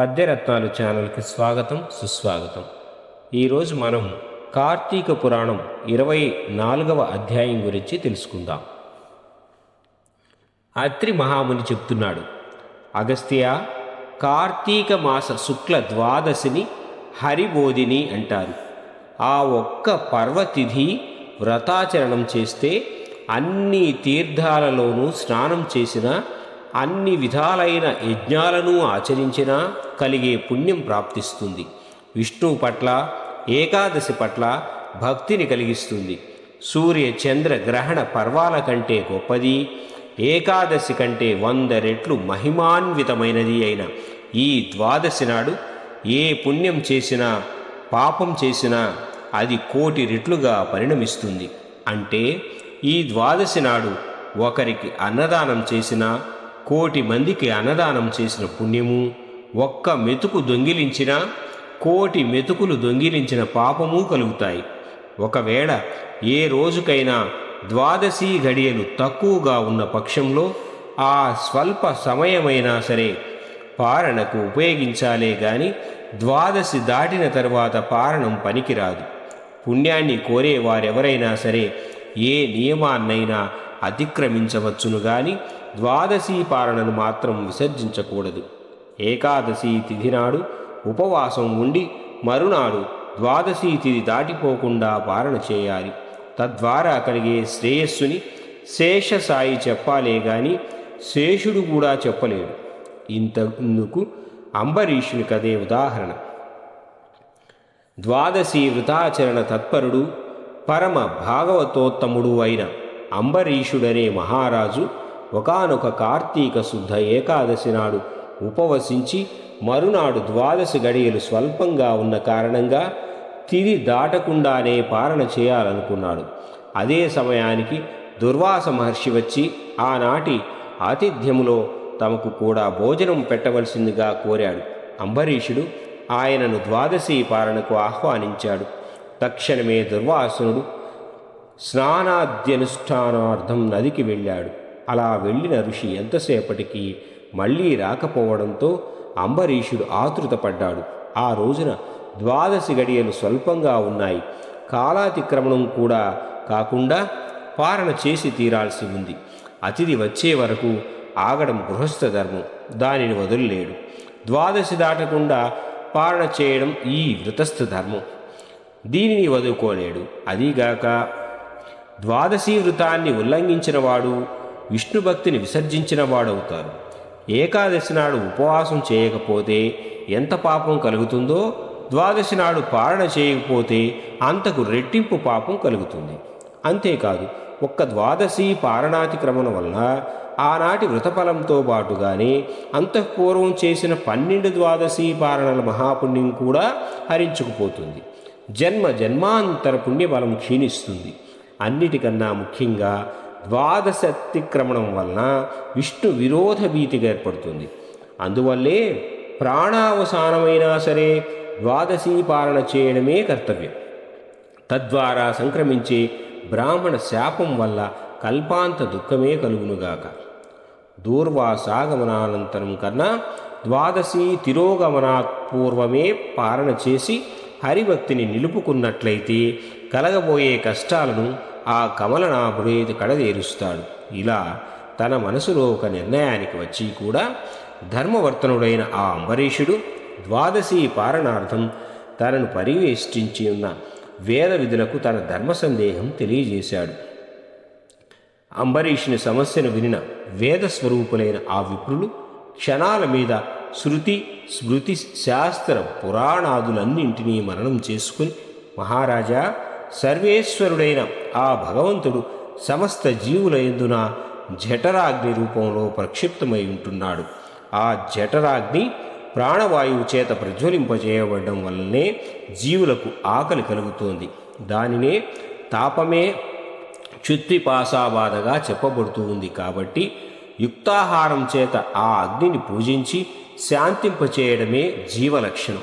పద్యరత్నాలు ఛానల్కి స్వాగతం సుస్వాగతం. ఈరోజు మనం కార్తీక పురాణం ఇరవై నాలుగవ అధ్యాయం గురించి తెలుసుకుందాం. అత్రి మహాముని చెప్తున్నాడు అగస్త్య కార్తీక మాస శుక్ల ద్వాదశిని హరిబోధిని అంటారు. ఆ ఒక్క పర్వతిథి వ్రతాచరణం చేస్తే అన్ని తీర్థాలలోనూ స్నానం చేసినా అన్ని విధాలైన యజ్ఞాలను ఆచరించినా కలిగే పుణ్యం ప్రాప్తిస్తుంది. విష్ణువు పట్ల ఏకాదశి పట్ల భక్తిని కలిగిస్తుంది. సూర్య చంద్ర గ్రహణ పర్వాల కంటే గొప్పది ఏకాదశి కంటే వంద రెట్లు మహిమాన్వితమైనది అయిన ఈ ద్వాదశి నాడు ఏ పుణ్యం చేసినా పాపం చేసినా అది కోటి రెట్లుగా పరిణమిస్తుంది. అంటే ఈ ద్వాదశి నాడు ఒకరికి అన్నదానం చేసినా కోటి మందికి అన్నదానం చేసిన పుణ్యము ఒక్క మెతుకు దొంగిలించిన కోటి మెతుకులు దొంగిలించిన పాపము కలుగుతాయి. ఒకవేళ ఏ రోజుకైనా ద్వాదశి గడియలు తక్కువగా ఉన్న పక్షంలో ఆ స్వల్ప సమయమైనా సరే పారణకు ఉపయోగించాలే గాని ద్వాదశి దాటిన తర్వాత పారణం పనికిరాదు. పుణ్యాన్ని కోరే వారెవరైనా సరే ఏ నియమాన్నైనా అతిక్రమించవచ్చును గాని ద్వాదశి పాలనను మాత్రం విసర్జించకూడదు. ఏకాదశి తిథి నాడు ఉపవాసం ఉండి మరునాడు ద్వాదశి తిథి దాటిపోకుండా పాలన చేయాలి. తద్వారా కలిగే శ్రేయస్సుని శేషసాయి చెప్పాలే గాని శేషుడు కూడా చెప్పలేడు. ఇంతకు అంబరీషుని కదే ఉదాహరణ. ద్వాదశి వృతాచరణ తత్పరుడు పరమ భాగవతోత్తముడు అయిన అంబరీషుడనే మహారాజు ఒకానొక కార్తీక శుద్ధ ఏకాదశి నాడు ఉపవసించి మరునాడు ద్వాదశి గడియలు స్వల్పంగా ఉన్న కారణంగా తిది దాటకుండానే పాలన చేయాలనుకున్నాడు. అదే సమయానికి దుర్వాస మహర్షి వచ్చి ఆనాటి ఆతిథ్యములో తమకు కూడా భోజనం పెట్టవలసిందిగా కోరాడు. అంబరీషుడు ఆయనను ద్వాదశి పాలనకు ఆహ్వానించాడు. తక్షణమే దుర్వాసునుడు స్నానాద్యనుష్ఠానార్థం నదికి వెళ్ళాడు. అలా వెళ్ళిన ఋషి ఎంతసేపటికి మళ్ళీ రాకపోవడంతో అంబరీషుడు ఆతృతపడ్డాడు. ఆ రోజున ద్వాదశి గడియలు స్వల్పంగా ఉన్నాయి. కాలాతిక్రమణం కూడా కాకుండా పారణ చేసి తీరాల్సి ఉంది. అతిథి వచ్చే వరకు ఆగడం గృహస్థ ధర్మం. దానిని వదిలేడు ద్వాదశి దాటకుండా పాలన చేయడం ఈ వృతస్థ ధర్మం. దీనిని వదులుకోలేడు. అదీగాక ద్వాదశీ వృతాన్ని ఉల్లంఘించిన విష్ణుభక్తిని విష్ణు భక్తిని విసర్జించిన వాడవుతారు. ఏకాదశి నాడు ఉపవాసం చేయకపోతే ఎంత పాపం కలుగుతుందో? ద్వాదశి నాడు పాలన చేయకపోతే అంతకు రెట్టింపు పాపం కలుగుతుంది. అంతేకాదు ఒక్క ద్వాదశి పారణాతిక్రమణ వలన ఆనాటి వ్రతఫలంతో పాటుగానే అంతఃపూర్వం చేసిన పన్నెండు ద్వాదశి పారణల మహాపుణ్యం కూడా హరించుకుపోతుంది. జన్మ జన్మాంతర పుణ్యబలం క్షీణిస్తుంది. అన్నిటికన్నా ముఖ్యంగా ద్వాదశ అతిక్రమణం వలన విష్ణు విరోధ భీతిగా ఏర్పడుతుంది. అందువల్లే ప్రాణావసానమైనా సరే ద్వాదశీ పాలన చేయడమే కర్తవ్యం. తద్వారా సంక్రమించే బ్రాహ్మణ శాపం వల్ల కల్పాంత దుఃఖమే కలుగునుగాక. దూర్వాసాగమనానంతరం కన్నా ద్వాదశి తిరోగమనాత్ పూర్వమే పాలన చేసి హరిభక్తిని నిలుపుకున్నట్లయితే కలగబోయే కష్టాలను ఆ కమలనాభుడే కడదేరుస్తాడు ఇలా తన మనసులో ఒక నిర్ణయానికి వచ్చి కూడా ధర్మవర్తనుడైన ఆ అంబరీషుడు ద్వాదశి పారణార్థం తనను పరివేష్టించి ఉన్న వేద విధులకు తన ధర్మ సందేహం తెలియజేశాడు. అంబరీషుని సమస్యను వినిన వేద స్వరూపులైన ఆ విప్రులు క్షణాల మీద శృతి స్మృతి శాస్త్ర పురాణాదులన్నింటినీ మరణం చేసుకుని మహారాజా సర్వేశ్వరుడైన ఆ భగవంతుడు సమస్త జీవుల ఎందున జఠరాగ్ని రూపంలో ప్రక్షిప్తమై ఉంటున్నాడు. ఆ జఠరాగ్ని ప్రాణవాయువు చేత ప్రజ్వలింపజేయబడడం వల్లనే జీవులకు ఆకలి కలుగుతోంది. దానినే తాపమే క్షుత్తిపాసాబాధగా చెప్పబడుతూ ఉంది కాబట్టి యుక్తాహారం చేత ఆ అగ్నిని పూజించి శాంతింపచేయడమే జీవలక్షణం.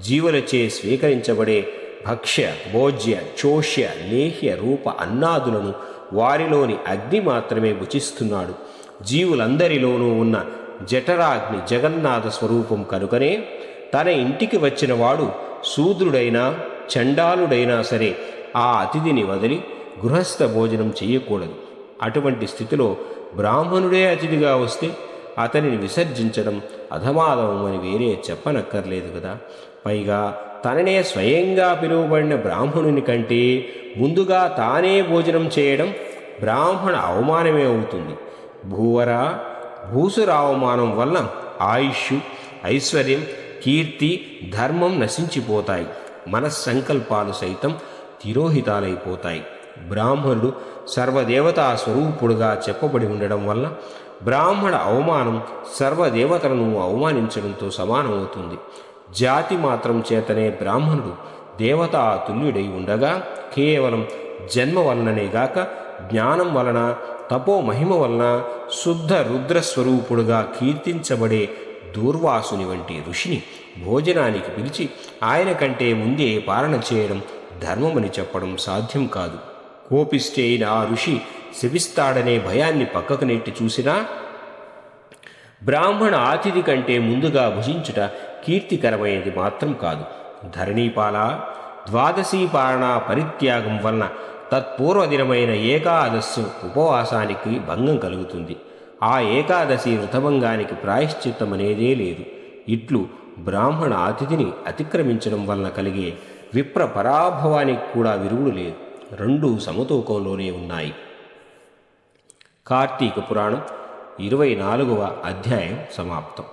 జీవులచే స్వీకరించబడే భక్ష్య భోజ్య చోష్య లేహ్య రూప అన్నాదులను వారిలోని అగ్ని మాత్రమే భుచిస్తున్నాడు జీవులందరిలోనూ ఉన్న జఠరాగ్ని జగన్నాథ స్వరూపం కనుకనే తన ఇంటికి వచ్చిన వాడు శూద్రుడైనా చండాలుడైనా సరే ఆ అతిథిని వదిలి గృహస్థ భోజనం చేయకూడదు అటువంటి స్థితిలో బ్రాహ్మణుడే అతిథిగా వస్తే అతనిని విసర్జించడం అధమాదం వేరే చెప్పనక్కర్లేదు కదా. పైగా తననే స్వయంగా పిలువబడిన బ్రాహ్మణుని కంటే ముందుగా తానే భోజనం చేయడం బ్రాహ్మణ అవమానమే అవుతుంది. భూవర భూసుర అవమానం వల్ల ఆయుష్ ఐశ్వర్యం కీర్తి ధర్మం నశించిపోతాయి. మనస్సంకల్పాలు సైతం తిరోహితాలైపోతాయి. బ్రాహ్మణుడు సర్వదేవతా స్వరూపుడుగా చెప్పబడి ఉండడం వల్ల బ్రాహ్మణ అవమానం సర్వదేవతలను అవమానించడంతో సమానమవుతుంది. జాతి మాత్రం చేతనే బ్రాహ్మణుడు దేవతా తుల్యుడై ఉండగా కేవలం జన్మ వలననే గాక జ్ఞానం వలన తపో మహిమ వలన శుద్ధ రుద్రస్వరూపుడుగా కీర్తించబడే దూర్వాసుని వంటి ఋషిని భోజనానికి పిలిచి ఆయన కంటే ముందే పాలన చేయడం ధర్మమని చెప్పడం సాధ్యం కాదు. కోపిస్తే ఆ ఋషి శవిస్తాడనే భయాన్ని పక్కకు నెట్టి చూసినా బ్రాహ్మణ ఆతిథి కంటే ముందుగా భుజించుట కీర్తికరమైనది మాత్రం కాదు. ధరణీపాల ద్వాదశీ పాలన పరిత్యాగం వలన తత్పూర్వదినమైన ఏకాదశి ఉపవాసానికి భంగం కలుగుతుంది. ఆ ఏకాదశి వృతభంగానికి ప్రాయశ్చిత్తం అనేదే లేదు. ఇట్లు బ్రాహ్మణ అతిథిని అతిక్రమించడం వలన కలిగే విప్ర పరాభవానికి కూడా విరుగుడు లేదు. రెండూ సమతూకంలోనే ఉన్నాయి. కార్తీక పురాణం ఇరవై నాలుగవ అధ్యాయం సమాప్తం.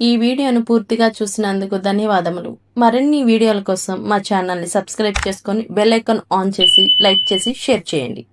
ఈ వీడియోను పూర్తిగా చూసినందుకు ధన్యవాదములు. మరిన్ని వీడియోల కోసం మా ఛానల్ని సబ్స్క్రైబ్ చేసుకొని బెల్ ఐకాన్ ఆన్ చేసి లైక్ చేసి షేర్ చేయండి.